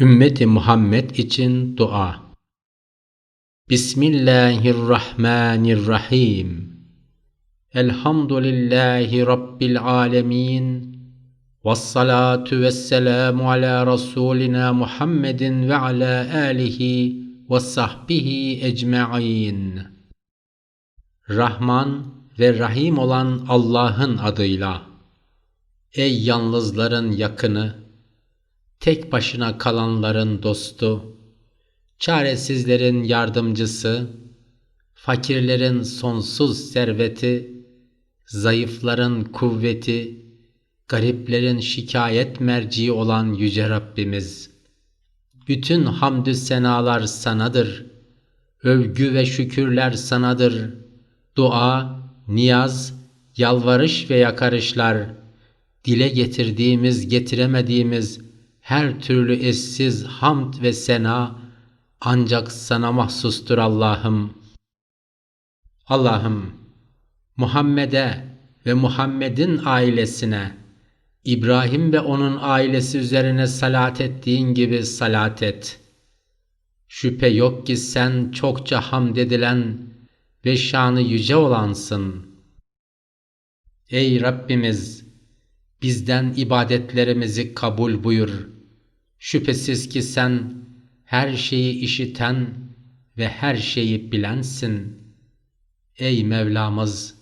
Ümmeti Muhammed için dua. Bismillahirrahmanirrahim. Elhamdülillahi Rabbil alemin. Vessalatu vesselamu ala Resulina Muhammedin ve ala alihi ve sahbihi ecma'in. Rahman ve Rahim olan Allah'ın adıyla. Ey yalnızların yakını, tek başına kalanların dostu, çaresizlerin yardımcısı, fakirlerin sonsuz serveti, zayıfların kuvveti, gariplerin şikayet merci olan Yüce Rabbimiz. Bütün hamdü senalar sanadır, övgü ve şükürler sanadır, dua, niyaz, yalvarış ve yakarışlar, dile getirdiğimiz, getiremediğimiz her türlü eşsiz hamd ve sena ancak sana mahsustur Allah'ım. Allah'ım Muhammed'e ve Muhammed'in ailesine İbrahim ve onun ailesi üzerine salat ettiğin gibi salat et. Şüphe yok ki sen çokça hamd edilen ve şanı yüce olansın. Ey Rabbimiz! Bizden ibadetlerimizi kabul buyur. Şüphesiz ki sen her şeyi işiten ve her şeyi bilensin. Ey Mevlamız!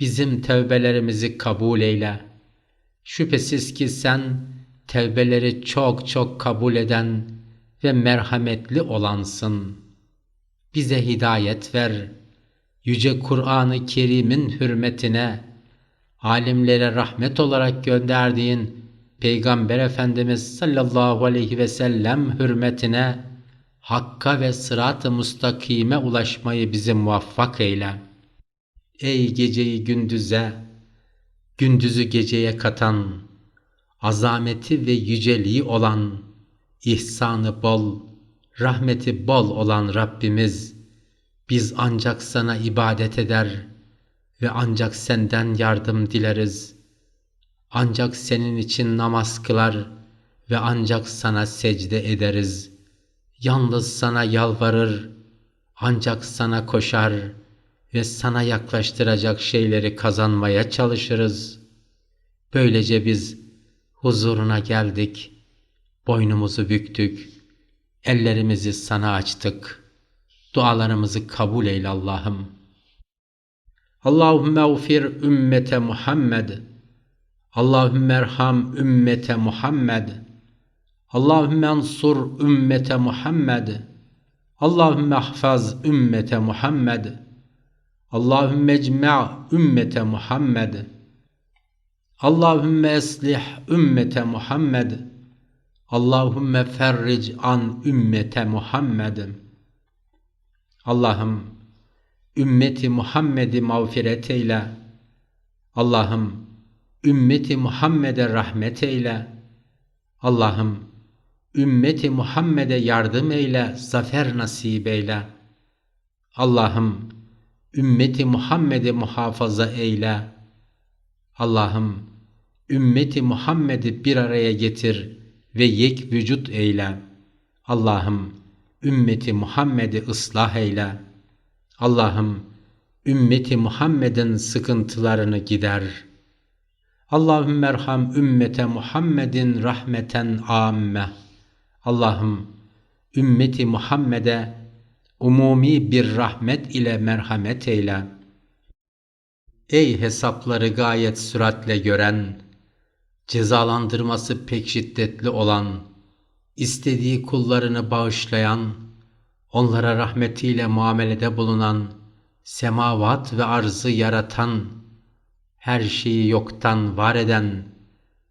Bizim tevbelerimizi kabul eyle. Şüphesiz ki sen tevbeleri çok çok kabul eden ve merhametli olansın. Bize hidayet ver. Yüce Kur'an-ı Kerim'in hürmetine, alimlere rahmet olarak gönderdiğin Peygamber Efendimiz sallallahu aleyhi ve sellem hürmetine hakka ve sırat-ı mustakime ulaşmayı bize muvaffak eyle. Ey geceyi gündüze, gündüzü geceye katan, azameti ve yüceliği olan, ihsanı bol, rahmeti bol olan Rabbimiz, biz ancak sana ibadet eder ve ancak senden yardım dileriz. Ancak senin için namaz kılar ve ancak sana secde ederiz. Yalnız sana yalvarır, ancak sana koşar ve sana yaklaştıracak şeyleri kazanmaya çalışırız. Böylece biz huzuruna geldik, boynumuzu büktük, ellerimizi sana açtık. Dualarımızı kabul eyle Allah'ım. Allahümme ufir ümmete Muhammed. Allahümme erham ümmete Muhammed. Allahümme ansur ümmete Muhammed. Allahümme ahfaz ümmete Muhammed. Allahümme ecma' ümmete Muhammed. Allahümme eslih ümmete Muhammed. Allahümme ferric an ümmete Muhammed. Allah'ım ümmeti Muhammed'i mağfiret eyle. Allah'ım ümmeti Muhammed'e rahmet eyle. Allah'ım ümmeti Muhammed'e yardım eyle, zafer nasip eyle. Allah'ım ümmeti Muhammed'i muhafaza eyle. Allah'ım ümmeti Muhammed'i bir araya getir ve yek vücut eyle. Allah'ım ümmeti Muhammed'i ıslah eyle. Allah'ım ümmeti Muhammed'in sıkıntılarını gider. Allahümme erham ümmete Muhammedin rahmeten amme. Allah'ım ümmeti Muhammed'e umumi bir rahmet ile merhamet eyle. Ey hesapları gayet süratle gören, cezalandırması pek şiddetli olan, istediği kullarını bağışlayan, onlara rahmetiyle muamelede bulunan, semavat ve arzı yaratan, her şeyi yoktan var eden,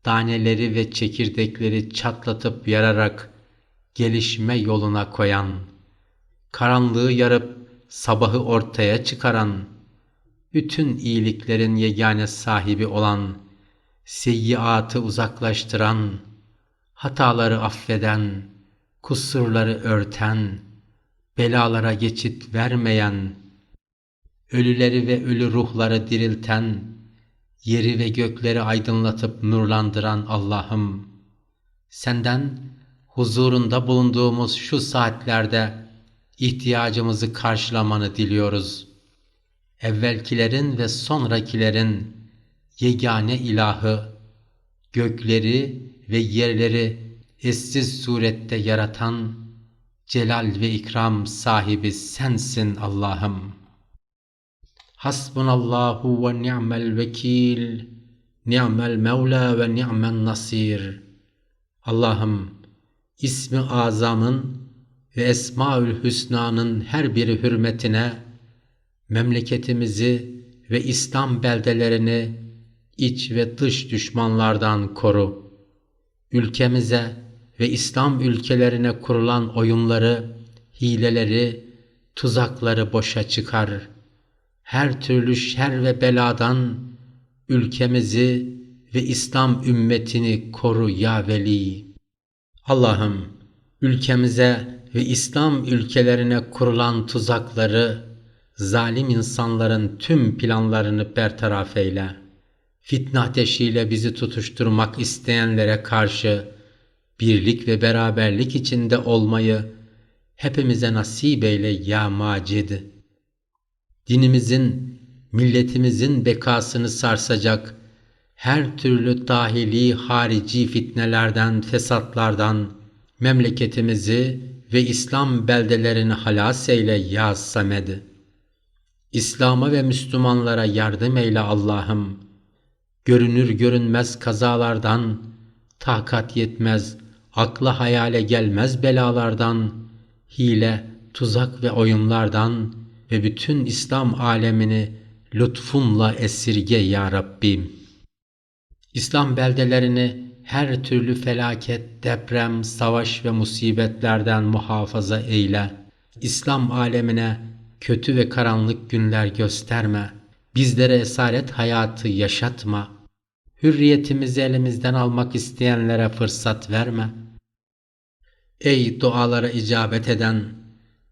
taneleri ve çekirdekleri çatlatıp yararak gelişme yoluna koyan, karanlığı yarıp sabahı ortaya çıkaran, bütün iyiliklerin yegane sahibi olan, seyyiatı uzaklaştıran, hataları affeden, kusurları örten, belalara geçit vermeyen, ölüleri ve ölü ruhları dirilten, yeri ve gökleri aydınlatıp nurlandıran Allah'ım, senden huzurunda bulunduğumuz şu saatlerde ihtiyacımızı karşılamanı diliyoruz. Evvelkilerin ve sonrakilerin yegane ilahı, gökleri ve yerleri eşsiz surette yaratan, celal ve ikram sahibi sensin Allah'ım. Hasbunallahu ve ni'mel vekil, ni'mel mevla ve ni'men nasir. Allah'ım, ismi azamın ve Esmaül Hüsna'nın her biri hürmetine memleketimizi ve İslam beldelerini iç ve dış düşmanlardan koru. Ülkemize ve İslam ülkelerine kurulan oyunları, hileleri, tuzakları boşa çıkar. Her türlü şer ve beladan ülkemizi ve İslam ümmetini koru ya veli. Allah'ım ülkemize ve İslam ülkelerine kurulan tuzakları, zalim insanların tüm planlarını bertaraf eyle. Fitne ateşiyle bizi tutuşturmak isteyenlere karşı birlik ve beraberlik içinde olmayı hepimize nasip eyle ya Macid. Dinimizin, milletimizin bekasını sarsacak her türlü dahili harici fitnelerden, fesatlardan memleketimizi ve İslam beldelerini halas eyle ya Samed. İslam'a ve Müslümanlara yardım eyle Allah'ım. Görünür görünmez kazalardan, takat yetmez, akla hayale gelmez belalardan, hile, tuzak ve oyunlardan ve bütün İslam alemini lütfunla esirge ya Rabbim. İslam beldelerini her türlü felaket, deprem, savaş ve musibetlerden muhafaza eyle. İslam alemine kötü ve karanlık günler gösterme. Bizlere esaret hayatı yaşatma. Hürriyetimizi elimizden almak isteyenlere fırsat verme. Ey dualara icabet eden,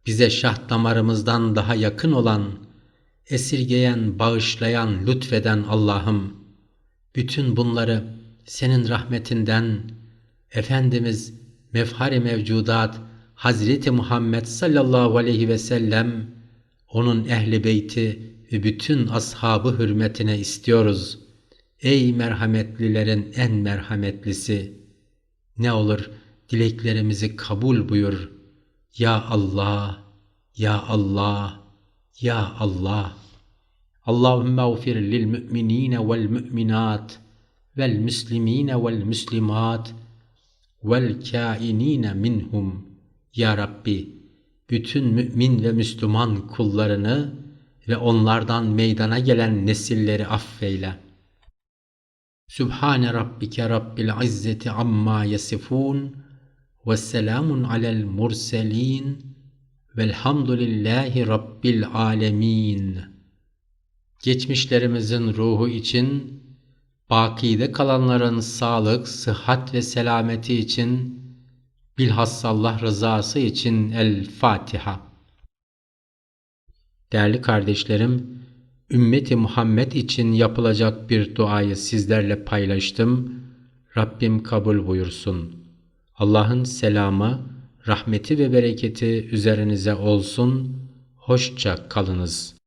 bize şah damarımızdan daha yakın olan, esirgeyen, bağışlayan, lütfeden Allah'ım, bütün bunları senin rahmetinden Efendimiz mefhari mevcudat Hazreti Muhammed sallallahu aleyhi ve sellem onun ehli beyti ve bütün ashabı hürmetine istiyoruz. Ey merhametlilerin en merhametlisi! Ne olur dileklerimizi kabul buyur. Ya Allah, Ya Allah, Ya Allah. Allahümme ufir lil müminine vel müminat vel muslimine vel muslimat vel kainine minhum. Ya Rabbi, bütün mümin ve Müslüman kullarını ve onlardan meydana gelen nesilleri affeyle. Sübhane Rabbike Rabbil İzzeti amma yasifun ve selamun alel murselin velhamdülillahi Rabbil alemin. Geçmişlerimizin ruhu için, bakide kalanların sağlık, sıhhat ve selameti için, bilhassa Allah rızası için El Fatiha. Değerli kardeşlerim, ümmeti Muhammed için yapılacak bir duayı sizlerle paylaştım. Rabbim kabul buyursun. Allah'ın selamı, rahmeti ve bereketi üzerinize olsun. Hoşça kalınız.